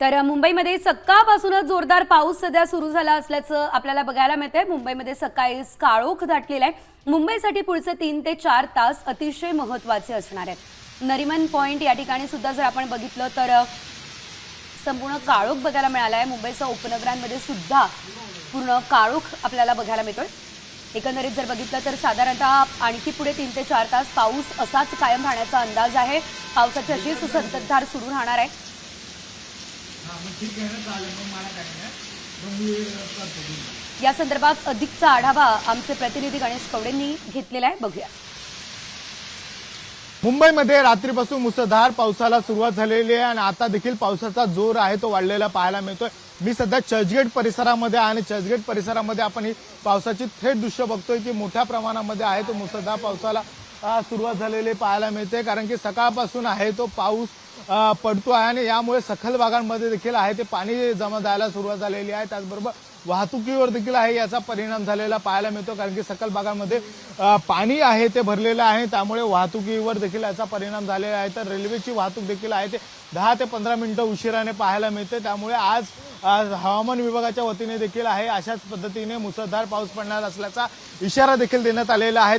तर मुंबईमध्ये सकाळपासूनच जोरदार पाऊस सध्या सुरू झाला असल्याचं आपल्याला बघायला मिळतंय. मुंबईमध्ये सकाळी काळोख दाटलेला आहे. मुंबईसाठी पुढचे तीन ते चार तास अतिशय महत्त्वाचे असणार आहेत. नरिमन पॉईंट या ठिकाणी सुद्धा जर आपण बघितलं तर संपूर्ण काळोख बघायला मिळाला आहे मुंबईच्या उपनगरांमध्ये सुद्धा पूर्ण काळोख आपल्याला बघायला मिळतोय. एकंदरीत जर बघितलं तर साधारणतः आणखी पुढे तीन ते चार तास पाऊस असाच कायम राहण्याचा अंदाज आहे. पावसाची अशीच संततधार सुरू राहणार आहे. या संदर्भात अधिकचा आढावा आमचे प्रतिनिधी गणेश कवडेंनी घेतलेला आहे. बघूया. मुंबईमध्ये रात्रीपासून मुसळधार पावसाला सुरुवात झालेली आहे आणि आता देखील पावसाचा जोर आहे तो वाढलेला पाहायला मिळतोय. मी सध्या चर्चगेट परिसरामध्ये आहे आणि चर्चगेट परिसरामध्ये आपण ही पावसाची थेट दृश्य बघतोय की मोठ्या प्रमाणामध्ये आहे तो मुसळधार पावसाला सुरुवात झालेली पाहायला मिळते. कारण की सकाळपासून आहे तो पाऊस पडतो आहे आणि यामुळे सखल भागांमध्ये देखील आहे ते पाणी जमा जायला सुरुवात झालेली आहे. त्याचबरोबर वाहतुकीवर देखील आहे याचा परिणाम झालेला पाहायला मिळतो. कारण की सकल भागामध्ये पाणी आहे ते भरलेलं आहे. त्यामुळे वाहतुकीवर देखील याचा परिणाम झालेला आहे. तर रेल्वेची वाहतूक देखील आहे ते दहा ते पंधरा मिनिटं उशिराने पाहायला मिळते. त्यामुळे आज हवामान विभागाच्या वतीने देखील आहे. अशाच पद्धतीने मुसळधार पाऊस पडणार असल्याचा इशारा देखील देण्यात आलेला आहे.